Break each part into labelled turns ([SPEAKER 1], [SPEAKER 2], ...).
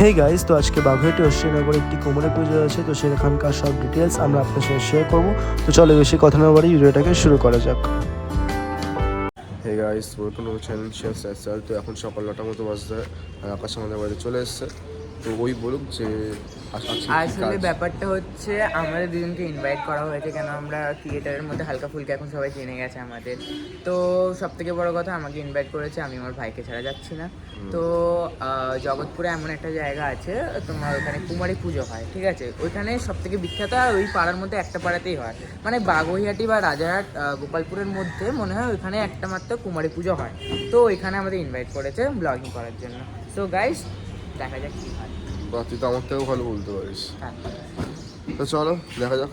[SPEAKER 1] Hey guys তো আজকে বাঘুয়াটি অশ্বিনগরে একটি কোমরে পুজো আছে তো সেখানকার সব ডিটেলস আমরা আপনার সঙ্গে শেয়ার করব। তো চলে বেশি কথা না বাড়ি ভিডিওটাকে শুরু করা যাক।
[SPEAKER 2] Hey guys welcome to channel share তো এখন সকাল নটার মতো বাজতে আর আকাশ আমাদের বাড়িতে চলে এসছে। তো ওই বলুক যে
[SPEAKER 3] আসলে ব্যাপারটা হচ্ছে আমাদের দুজনকে ইনভাইট করা হয়েছে কেন? আমরা থিয়েটারের মধ্যে হালকা ফুলকা এখন সবাই চিনে গেছে আমাদের। তো সব থেকে বড় কথা আমাকে ইনভাইট করেছে আমি আমার ভাইকে ছাড়া যাচ্ছি না। তো জগৎপুরে এমন একটা জায়গা আছে তোমার ওখানে কুমারী পুজো হয় ঠিক আছে? ওইখানে সব থেকে বিখ্যাত আর ওই পাড়ার মধ্যে একটা পাড়াতেই হয়। মানে বাগুইহাটি বা রাজারহাট গোপালপুরের মধ্যে মনে হয় ওইখানে একটা মাত্র কুমারী পুজো হয়। তো ওইখানে আমাদের ইনভাইট করেছে ব্লগিং করার জন্য। সো গাইস দেখা যাক কী হয়।
[SPEAKER 2] বাহ, তুই তো আমার থেকেও ভালো বলতে পারিস।
[SPEAKER 3] হ্যাঁ।
[SPEAKER 2] তো চলো দেখা যাক।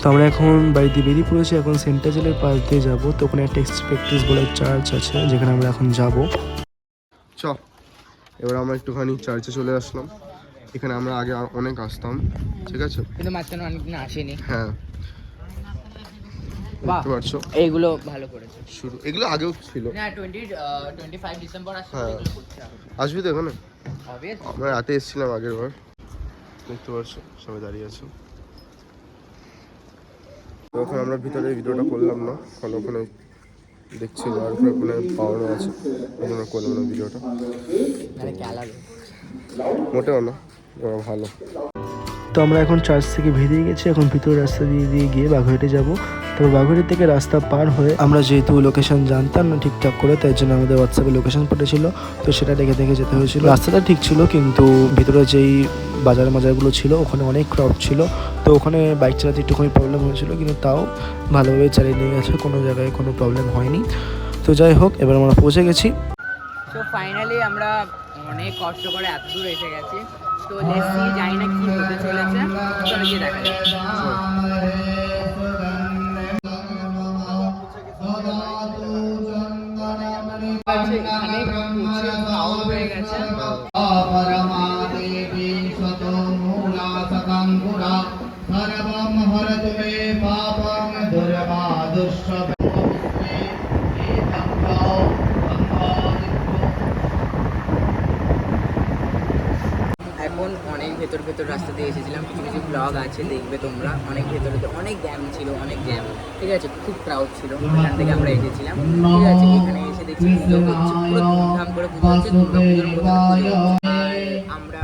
[SPEAKER 1] তো আমরা এখন বাড়িতে বেরিয়ে পড়েছি এখন সেন্টার জেলের পাশ দিয়ে যাব। তো ওখানে একটা এক্সপেক্টিস বলে চার্চ আছে যেখানে আমরা এখন যাব।
[SPEAKER 2] চ এবার আমরা একটুখানি চার্চে চলে আসলাম। এখানে আমরা আগে অনেক আসতাম ঠিক আছে?
[SPEAKER 3] কিন্তু মাঝখানে অনেকদিন আসেনি।
[SPEAKER 2] হ্যাঁ।
[SPEAKER 3] বাহ
[SPEAKER 2] দেখতে পারছ?
[SPEAKER 3] এইগুলো ভালো করেছে।
[SPEAKER 2] শুরু এগুলো আগেও ছিল।
[SPEAKER 3] না টোয়েন্টি টোয়েন্টি ফাইভ ডিসেম্বর
[SPEAKER 2] হ্যাঁ। আসবি তো এখানে. আমরা রাতে এসেছিলাম আগের বার। দেখতে পারছ সবাই দাঁড়িয়ে আছে। তো ওখানে আমরা ভিতরে ভিডিওটা করলাম না কারণ ওখানে দেখছিল আর ওখানে ওখানে পাওয়ারও আছে। ওই জন্য করলাম না ভিডিওটা।
[SPEAKER 3] মানে
[SPEAKER 2] মোটেও না ওরা ভালো।
[SPEAKER 1] তো আমরা এখন চার্চ থেকে বেরিয়ে গেছি এখন ভিতরের রাস্তা দিয়ে দিয়ে গিয়ে বাঘুয়াটি যাব। তবে বাঘুয়াটি থেকে রাস্তা পার হয়ে আমরা যেহেতু লোকেশন জানতাম না ঠিকঠাক করে, তাই জন্য আমাদের হোয়াটসঅ্যাপে লোকেশন পাঠিয়েছিল। তো সেটা দেখে দেখে যেতে হয়েছিল। রাস্তাটা ঠিক ছিল, কিন্তু ভিতরে যেই বাজার মাজারগুলো ছিল, ওখানে অনেক ক্রাউড ছিল। তো ওখানে বাইক চালাতে একটুখানি প্রবলেম হয়েছিল, কিন্তু তাও ভালোভাবে চালিয়ে নিয়ে গেছে, কোনো জায়গায় কোনো প্রবলেম হয়নি। তো যাই হোক, এবার আমরা পৌঁছে গেছি।
[SPEAKER 3] তো ফাইনালি আমরা অনেক কষ্ট করে এত দূর এসে গেছি। তো জানি না কি হতে চলেছে। চলো গিয়ে দেখা এখানে প্রচুর crowd হয়ে গেছে ভেতর ভেতর রাস্তা দিয়ে এসেছিলাম। কিছু কিছু ব্লগ আছে, দেখবে তোমরা। অনেক ভেতরে অনেক গ্যাম ছিল, অনেক গ্যাম ঠিক আছে, খুব ক্রাউড ছিল। এখান থেকে আমরা এসেছিলাম। ঠিক আছে, এখানে এসে দেখছি পুজো করছে পুরো ধুমধাম করে পুজো হচ্ছে, দুর্গা পুজোর মতো আমরা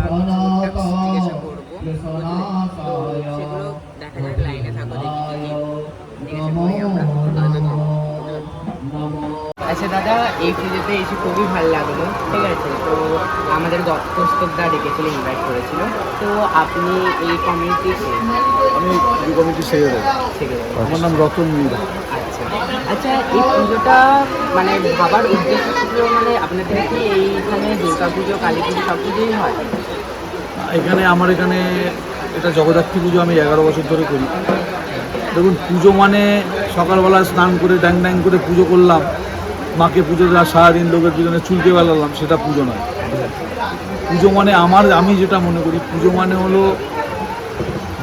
[SPEAKER 3] করব। সেগুলো দেখা যাক আচ্ছা দাদা এই পুজোতে এসে খুবই ভালো লাগল ঠিক আছে? তো আমাদের দত্তস্তকদা ডেকেছিল ইনভাইট করেছিল। তো আপনি এই কমিউনিটির
[SPEAKER 4] আমি সেক্রেটারি
[SPEAKER 3] থেকে
[SPEAKER 4] আমার নাম রতন মিরা।
[SPEAKER 3] আচ্ছা। আচ্ছা এই পুজোটা মানে ভাবার উদ্দেশ্য ছিল মানে আপনাদের কি এইখানে দুর্গা পুজো কালী পুজো সব কিছুই হয়?
[SPEAKER 4] এখানে আমার এখানে এটা জগদ্ধাত্রী পুজো আমি এগারো বছর ধরে করি। দেখুন পুজো মানে সকালবেলা স্নান করে ড্যাং ড্যাং করে পুজো করলাম। মাকে পুজো দেওয়া, সারাদিন লোকের পিছনে চুলকে বেলালাম, সেটা পুজো নয়। পুজো মানে আমার, আমি যেটা মনে করি, পুজো মানে হলো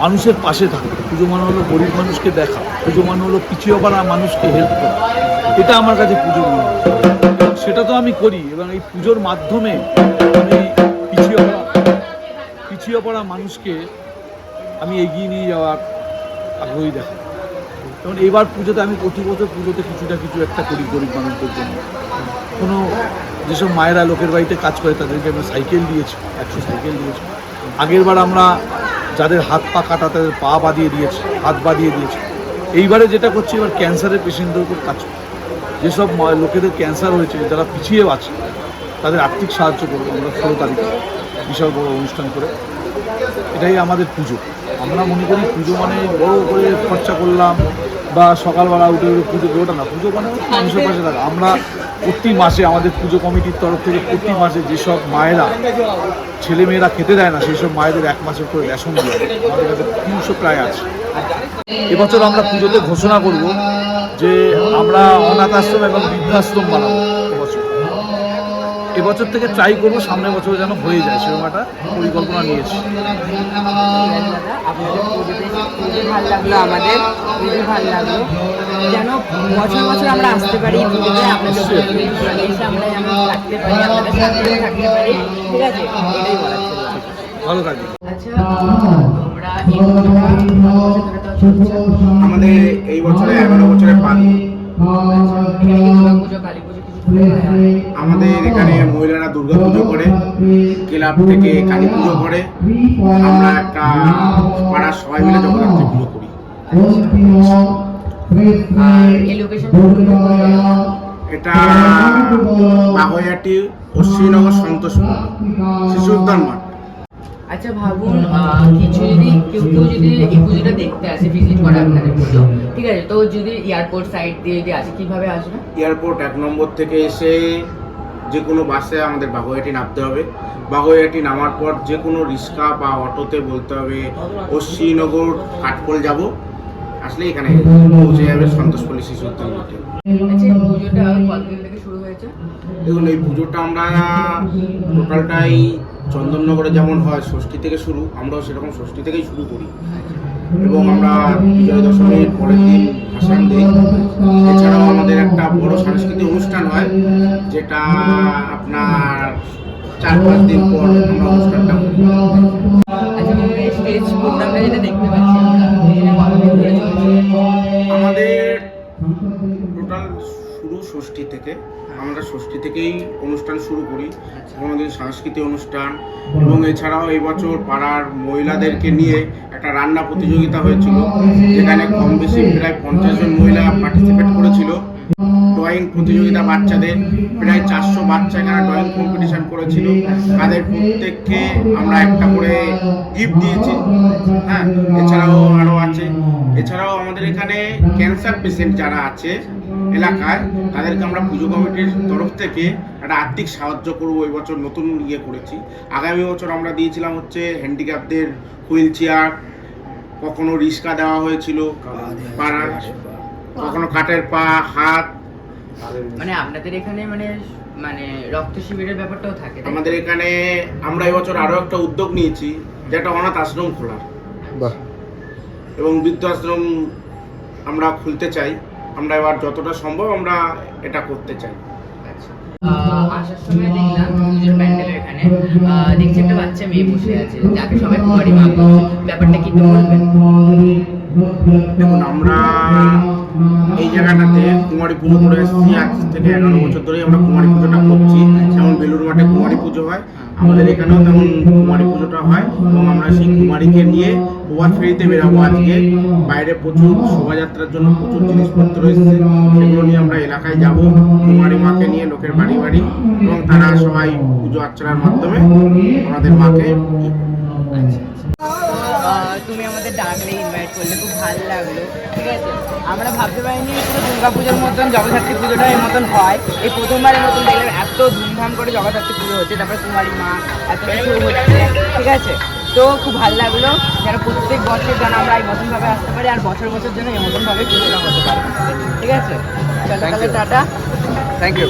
[SPEAKER 4] মানুষের পাশে থাকা, পুজো মানে হলো গরিব মানুষকে দেখা, পুজো মানে হলো পিছিয়ে পড়া মানুষকে হেল্প করা। এটা আমার কাছে পুজো মনে হয়। সেটা তো আমি করি, এবং এই পুজোর মাধ্যমে আমি পিছিয়ে পড়া পিছিয়ে পড়া মানুষকে আমি এগিয়ে নিয়ে যাওয়ার আগ্রহী দেখা যেমন এবার পুজোতে আমি প্রতি বছর পুজোতে কিছুটা কিছু একটা করি গরিব মানুষদের জন্য। কোনো যেসব মায়েরা লোকের বাড়িতে কাজ করে তাদেরকে আমি সাইকেল দিয়েছি, একশো সাইকেল দিয়েছি। আগের বার আমরা যাদের হাত পা কাটা, তাদের পা বাঁধিয়ে দিয়েছি, হাত বাঁধিয়ে দিয়েছি। এইবারে যেটা করছি, এবার ক্যান্সারের পেশেন্টদের উপর কাজ যেসব লোকেদের ক্যান্সার হয়েছে, যারা পিছিয়ে আছে, তাদের আর্থিক সাহায্য করব আমরা ষোলো তারিখে বিশাল বড় অনুষ্ঠান করে। এটাই আমাদের পুজো। আমরা মনে করি পুজো মানে বড় করে খরচা করলাম বা সকালবেলা উঠে উঠে পুজো করে ওটা না পুজো মানে মানুষের পাশে থাকা। আমরা প্রতি মাসে আমাদের পুজো কমিটির তরফ থেকে প্রতি মাসে যেসব মায়েরা ছেলে মেয়েরা খেতে দেয় না সেই সব মায়েদের এক মাসের করে রেশন দিয়ে আমাদের কাছে তিনশো প্রায় আছে। এবছর আমরা পুজোতে ঘোষণা করব যে আমরা অনাথ আশ্রম এবং বৃদ্ধাশ্রম বানাবো। এবছর থেকে ট্রাই করব সামনের বছর যেন হয়ে যায় সেরকম একটা পরিকল্পনা নিয়েছি।
[SPEAKER 3] ভালো লাগল আমাদের খুবই ভালো লাগল যেন বছর বছর আমরা আসতে পারি এই পুজোতে আপনাদের এসে আমরা যেন থাকতে পারি আপনাদের সাথে থাকতে পারি ঠিক আছে এটাই বলার
[SPEAKER 4] ভালো থাকবে
[SPEAKER 3] আচ্ছা তোমরা এই পুজোটা বছর ধরে তো চলছে
[SPEAKER 5] আমাদের এই বছরে এগারো বছরের পান।
[SPEAKER 3] পুজো কালী পুজো কিছু?
[SPEAKER 5] আমাদের এখানে মহিলারা দুর্গা পুজো করে ক্লাব থেকে কালী পুজো করে। আমরা একটা পাড়ার সবাই মিলে জগদ্ধাত্রী পুজো করি। এটা বাগৈয়াটি ও শ্রীনগর সন্তোষপুর শিশু উদ্যান মাঠ।
[SPEAKER 3] আচ্ছা ভাবুন কিছু যদি কেউ কেউ যদি এই পুজোটা দেখতে আসে ভিজিট করে আপনাদের পুজো ঠিক আছে? তো যদি এয়ারপোর্ট সাইড দিয়ে যদি আসে কীভাবে আসবে?
[SPEAKER 5] এয়ারপোর্ট এক নম্বর থেকে এসে যে কোনো বাসে আমাদের বাগুইয়াটি নামতে হবে। বাগুইয়াটি নামার পর যে কোনো রিক্সা বা অটোতে বলতে হবে শ্রীনগর কাঠপোল যাব। আসলে এখানে পৌঁছে যাবে সন্তোষপল্লী শিশু উদ্যান
[SPEAKER 3] আচ্ছা
[SPEAKER 5] দেখুন এই পুজোটা আমরা টোটালটাই চন্দননগরে যেমন হয় ষষ্ঠী থেকে শুরু আমরাও সেরকম ষষ্ঠী থেকেই শুরু করি। এবং আমরা বিজয় দশমীর পরের দিন ভাসান দিই। একটা বড় সাংস্কৃতিক অনুষ্ঠান হয় যেটা আপনার চার পাঁচ দিন পর আমরা অনুষ্ঠানটা
[SPEAKER 3] আচ্ছা
[SPEAKER 5] আমাদের টোটাল শুরু ষষ্ঠী থেকে আমরা ষষ্ঠী থেকেই অনুষ্ঠান শুরু করি আমাদের সাংস্কৃতিক অনুষ্ঠান এবং এছাড়াও এই বছর পাড়ার মহিলাদেরকে নিয়ে একটা রান্না প্রতিযোগিতা হয়েছিল যেখানে কম বেশি প্রায় পঞ্চাশ জন মহিলা পার্টিসিপেট করেছিল। ড্রয়িং প্রতিযোগিতা বাচ্চাদের, প্রায় চারশো বাচ্চা এখানে ড্রয়িং কম্পিটিশন করেছিল। তাদের প্রত্যেককে আমরা একটা করে গিফট দিয়েছি। হ্যাঁ এছাড়াও আরও আছে। এছাড়াও আমাদের এখানে ক্যান্সার পেশেন্ট যারা আছে এলাকায়, তাদেরকে আমরা পুজো কমিটির তরফ থেকে একটা আর্থিক সাহায্য করব এই বছর নতুন ইয়ে করেছি। আগামী বছর আমরা দিয়েছিলাম হচ্ছে হ্যান্ডিক্যাপদের হুইল চেয়ার কখনো রিক্সা দেওয়া হয়েছিল, পাড়ার। কখনো কাঠের পা হাত।
[SPEAKER 3] মানে আপনাদের এখানে মানে মানে রক্ত শিবিরের ব্যাপারটাও থাকে
[SPEAKER 5] আমাদের এখানে আমরা এবছর আরও একটা উদ্যোগ নিয়েছি যেটা অনাথ আশ্রম খোলার।
[SPEAKER 2] বাহ।
[SPEAKER 5] এবং বৃদ্ধাশ্রম আমরা খুলতে চাই। আমরা এবার যতটা সম্ভব আমরা এটা করতে চাই।
[SPEAKER 3] আচ্ছা। আসার সময় দেখলাম পুজোর প্যান্ডেলের এখানে। দেখছি একটা বাচ্চা মেয়ে বসে আছে যাকে সবাই কুমারী মা ব্যাপারটা কি বলবেন?
[SPEAKER 5] দেখুন আমরা এই জায়গাটাতে কুমারী পুজো করে এসেছি। আজ থেকে এগারো বছর ধরেই আমরা কুমারী পুজোটা করছি। যেমন বেলুর মাঠে কুমারী পুজো হয় আমাদের এখানেও তেমন কুমারী পুজোটা হয় এবং আমরা সেই কুমারীকে নিয়ে প্রভাত ফেরিতে বেরাবো আজকে। বাইরে প্রচুর শোভাযাত্রার জন্য প্রচুর জিনিসপত্র এসেছে। সেগুলো নিয়ে আমরা এলাকায় যাব। কুমারী মাকে নিয়ে লোকের বাড়ি বাড়ি এবং তারা সবাই পুজো অর্চনার মাধ্যমে আমাদের মাকে
[SPEAKER 3] আহ, তুমি আমাদের ডাকলে ইনভাইট করলে খুব ভালো লাগল ঠিক আছে? আমরা ভাবতে পারিনি পুরো দুর্গা পুজোর মতন জগদ্ধাত্রী পুজোটা এর মতন হয়। এই প্রথমবারের মতন দেখলাম এত ধুমধাম করে জগদ্ধাত্রী পুজো হচ্ছে তারপরে কুমারী মা এত কিছু হচ্ছে ঠিক আছে? তো খুব ভালো লাগল যেন প্রত্যেক বছর যেন আমরা এই মতনভাবে আসতে পারি আর বছর বছর যেন এই মতনভাবে পুজোটা হতে পারে ঠিক আছে? চলো তাহলে টাটা। থ্যাংক ইউ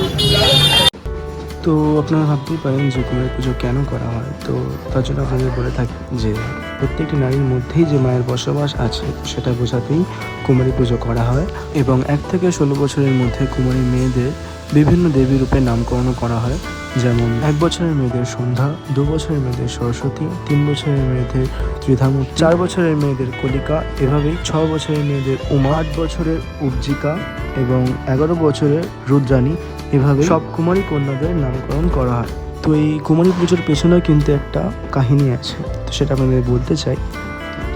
[SPEAKER 1] তো আপনারা ভাবতেই পারেন যে কুমারী পুজো কেন করা হয় তো তার জন্য আপনাদের বলে থাকি যে প্রত্যেকটি নারীর মধ্যেই যে মায়ের বসবাস আছে, সেটা বোঝাতেই কুমারী পুজো করা হয় এবং এক থেকে ষোলো বছরের মধ্যে কুমারী মেয়েদের বিভিন্ন দেবী রূপে নামকরণ করা হয়। যেমন এক বছরের মেয়েদের সন্ধ্যা, দু বছরের মেয়েদের সরস্বতী, তিন বছরের মেয়েদের ত্রিধামু চার বছরের মেয়েদের কলিকা, এভাবেই ছ বছরের মেয়েদের উমা, আট বছরের উপজিকা এবং এগারো বছরের রুদ্রাণী এভাবে সব কুমারী কন্যাদের নামকরণ করা হয়। তো এই কুমারী পুজোর পেছনে কিন্তু একটা কাহিনী আছে, তো সেটা আপনাদের বলতে চাই।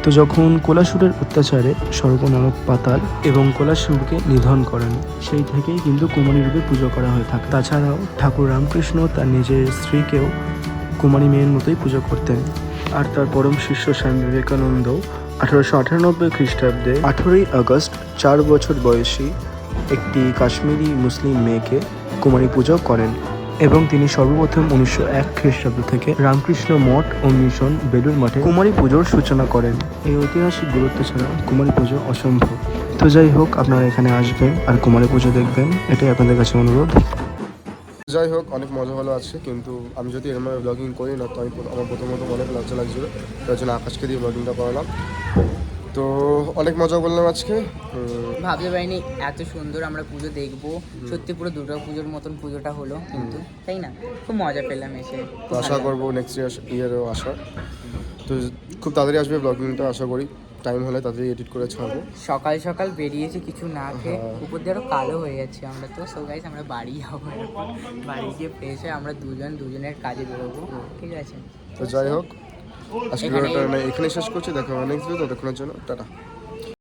[SPEAKER 1] তো যখন কোলাসুরের অত্যাচারে সর্বনরক পাতাল এবং কোলাসুরকে নিধন করেন, সেই থেকেই কিন্তু কুমারী রূপে পুজো করা হয়ে থাকে। তাছাড়াও ঠাকুর রামকৃষ্ণ তার নিজের স্ত্রীকেও কুমারী মেয়ের মতোই পুজো করতেন। আর তার পরম শিষ্য স্বামী বিবেকানন্দ আঠারোশো আটানব্বই খ্রিস্টাব্দে আঠেরোই আগস্ট চার বছর বয়সী একটি কাশ্মীরি মুসলিম মেয়েকে কুমারী পুজো করেন। এবং তিনি সর্বপ্রথম উনিশশো এক খ্রিস্টাব্দ থেকে রামকৃষ্ণ মঠ ও মিশন বেলুর মঠে কুমারী পুজোর সূচনা করেন। এই ঐতিহাসিক গুরুত্ব ছাড়া কুমারী পুজো অসম্ভব। তো যাই হোক, আপনারা এখানে আসবেন আর কুমারী পুজো দেখবেন। এটাই আপনাদের কাছে অনুরোধ।
[SPEAKER 5] যাই হোক, অনেক মজা ভালো আছে কিন্তু আমি যদি এরম ব্লগিং করি না, তো আমি আমার প্রথমত অনেক লজ্জা লাগছিল। তার জন্য আকাশকে দিয়ে ব্লগিংটা করালাম। তো অনেক মজা করলাম আজকে।
[SPEAKER 3] ভাবতে পারিনি এত সুন্দর আমরা পুজো দেখব। সত্যি পুরো দুর্গা পুজোর মতন পুজোটা হলো কিন্তু তাই না? খুব মজা পেলাম এসে।
[SPEAKER 5] আশা করব নেক্সট ইয়ার ইয়ারেও আসার। তো খুব তাড়াতাড়ি আসবে ব্লগিংটা আশা করি। টাইম হলে তাড়াতাড়ি এডিট করে ছাড়বো।
[SPEAKER 3] সকাল সকাল বেরিয়েছি কিছু না খেয়ে
[SPEAKER 5] হ্যাঁ।
[SPEAKER 3] উপর দিয়ে আরও কালো হয়ে যাচ্ছে আমরা তো। সো গাইস আমরা বাড়ি যাব বাড়ি গিয়ে ফ্রেশ হয়ে আমরা দুজন দুজনের কাজে বেরোবো। ঠিক আছে?
[SPEAKER 5] তো যাই হোক। আজকে ঘটনাটা এখানে শেষ করছি দেখা হবে নেক্সট ভিডিও ততক্ষণের জন্য টাটা।